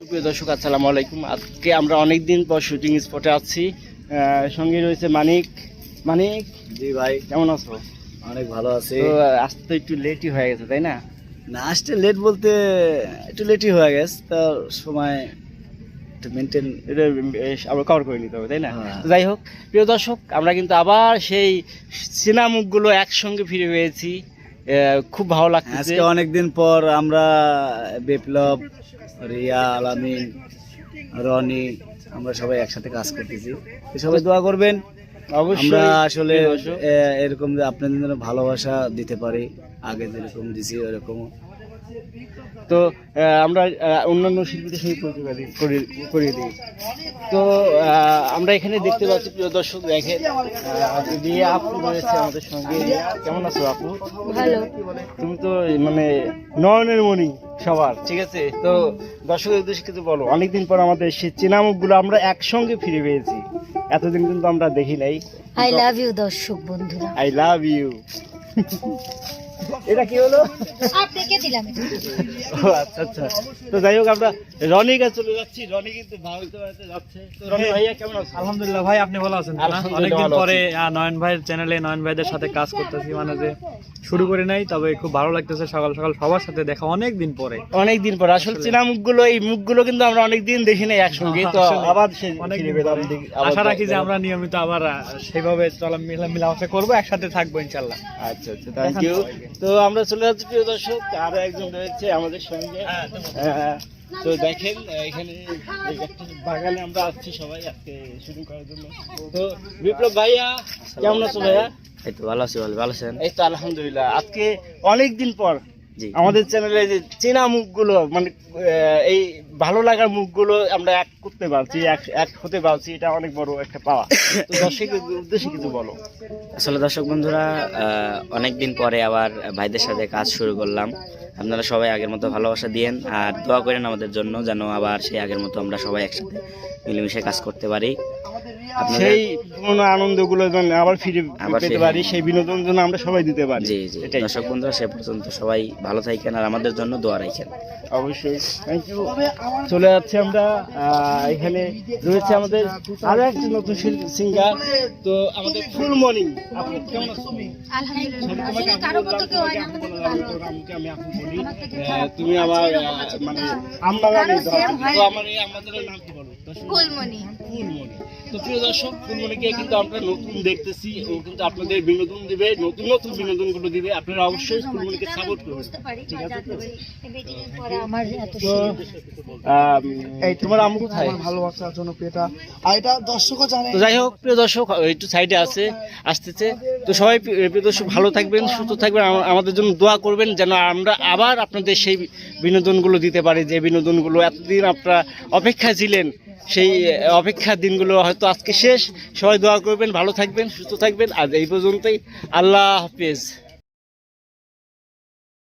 প্রিয় দর্শক আসসালামু আলাইকুম। আজকে আমরা অনেক দিন পর শুটিং স্পটে আছি। সঙ্গে রয়েছে মানিক। মানিক? জি ভাই। কেমন আছো? অনেক ভালো আছি। তো আসতে একটু লেটই হয়ে গেছে তাই না? না আসতে লেট বলতে একটু লেটই হয়ে গেছে তার সময় একটু মেনটেন এটা কভার করে নিতে হবে তাই না? হ্যাঁ। যাই হোক প্রিয় দর্শক আমরা কিন্তু আবার সেই সিনা মুখগুলো একসঙ্গে ফিরে পেয়েছি। খুব ভালো লাগছে আজকে অনেকদিন পর আমরা বিপ্লব রিয়া আলামিন রনি আমরা সবাই একসাথে কাজ করতেছি। সবাই দোয়া করবেন। আমরা আসলে এরকম যে আপনাদের জন্য ভালোবাসা দিতে পারি আগে যেরকম দিছি ওরকম তো আমরা অন্যান্য শিল্পীদের সঙ্গে পরিচয় করি- করি- করিয়ে দিই। তো আমরা এখানে দেখতে পাচ্ছি প্রিয় দর্শক আহ, রিয়া আপু রয়েছে আমাদের সঙ্গে। কেমন আছো আপু? তুমি তো মানে নয়নের মণি সবার ঠিক আছে? তো দর্শকের উদ্দেশ্যে কিছু বলো। অনেকদিন পর আমাদের সেই চেনা মুখগুলো আমরা একসঙ্গে ফিরে পেয়েছি। এতদিন কিন্তু আমরা দেখি নাই। আই লাভ ইউ দর্শক বন্ধুরা। আই লাভ ইউ এটা কি হলো? আপনাকে দিলাম ও আচ্ছা আচ্ছা। তো যাই হোক আমরা রনি কাছে চলে যাচ্ছি। রনি কিন্তু ভারতে বাড়িতে যাচ্ছে। তো রনি ভাইয়া কেমন আছো আলহামদুলিল্লাহ ভাই আপনি ভালো আছেন? অনেকদিন পরে আহ, নয়ন ভাইয়ের চ্যানেলে নয়ন ভাইদের সাথে কাজ করতেছি মানে যে শুরু করে নাই তবে খুব ভালো লাগতেছে সকাল সকাল সবার সাথে দেখা অনেক দিন পরে। অনেক অনেকদিন পর। আসলে চেনা মুখগুলো এই মুখগুলো কিন্তু আমরা অনেকদিন দেখি নাই একসঙ্গে তো আবার অনেক দিন আশা রাখি যে আমরা নিয়মিত আবার সেভাবে চলা মিলা মিলামেশা করব একসাথে থাকব ইনশাল্লাহ আচ্ছা আচ্ছা থ্যাংক ইউ তো আমরা চলে যাচ্ছি প্রিয় দর্শক আরও একজন রয়েছে আমাদের সঙ্গে। হ্যাঁ, তো দেখেন এখানে একটা বাগানে আমরা আসছি সবাই আজকে শুটিং করার জন্য। তো বিপ্লব ভাইয়া কেমন আছো ভাইয়া? এই তো ভালো আছি ভালো ভালো আছেন? এই তো আলহামদুলিল্লাহ। আজকে অনেক দিন পর আমাদের চ্যানেলে যে চেনা মুখগুলো মানে এই ভালো লাগার মুখগুলো আমরা এক করতে পারছি এক এক হতে পারছি এটা অনেক বড় একটা পাওয়া। তো দর্শকের উদ্দেশ্যে কিছু বলো। আসলে দর্শক বন্ধুরা অনেক দিন পরে আবার ভাইদের সাথে কাজ শুরু করলাম। আপনারা সবাই আগের মতো ভালোবাসা দিয়েন আর দোয়া করেন আমাদের জন্য যেন আবার সেই আগের মতো আমরা সবাই একসাথে মিলেমিশে কাজ করতে পারি। সেই পুরোনো আনন্দগুলো যেন আবার ফিরে পেতে পারি সেই বিনোদন যেন আমরা সবাই দিতে পারি। জি জি। এটাই। দর্শক বন্ধুরা সে পর্যন্ত সবাই ভালো থাকেন আর আমাদের জন্য দোয়া রাখেন। অবশ্যই। থ্যাংক ইউ চলে যাচ্ছি আমরা এখানে রয়েছে আমাদের আরও একটি নতুন সিঙ্গার তো আমাদের ফুল মর্নিং। আপনি কেমন আছো তোমাকে আপু বললাম, তোমাকে আপু বললাম, তোর আম্মুকে আমি তুমি আবার মানে তো আমার এই আমাদের নাম কি বলো? ফুলমণি। ফুলমণি। তো প্রিয় দর্শক ফুলমণিকে কিন্তু আমরা নতুন দেখতেছি ও কিন্তু আপনাদের বিনোদন দিবে নতুন নতুন বিনোদন দিবে। আপনারা অবশ্যই ফুলমণিকে সাপোর্ট করবেন। ঠিক আছে? তো? আমার এত তো আম, এই তোমার আম্মু কোথায়? ভালোবাসার জন্য পেটা আর এটা দর্শকও জানে। তো যাই হোক প্রিয় দর্শক একটু সাইডে আছে আসতেছে। তো সবাই প্রিয় প্রিয় দর্শক ভালো থাকবেন সুস্থ থাকবেন। আমাদের জন্য দোয়া করবেন যেন আমরা আবার আপনাদের সেই বিনোদনগুলো দিতে পারি, যে বিনোদনগুলো এতদিন আপনারা অপেক্ষা ছিলেন, সেই অপেক্ষার দিনগুলো হয়তো আজকে শেষ। সবাই দোয়া করবেন, ভালো থাকবেন, সুস্থ থাকবেন। আর এই পর্যন্তই। আল্লাহ হাফেজ।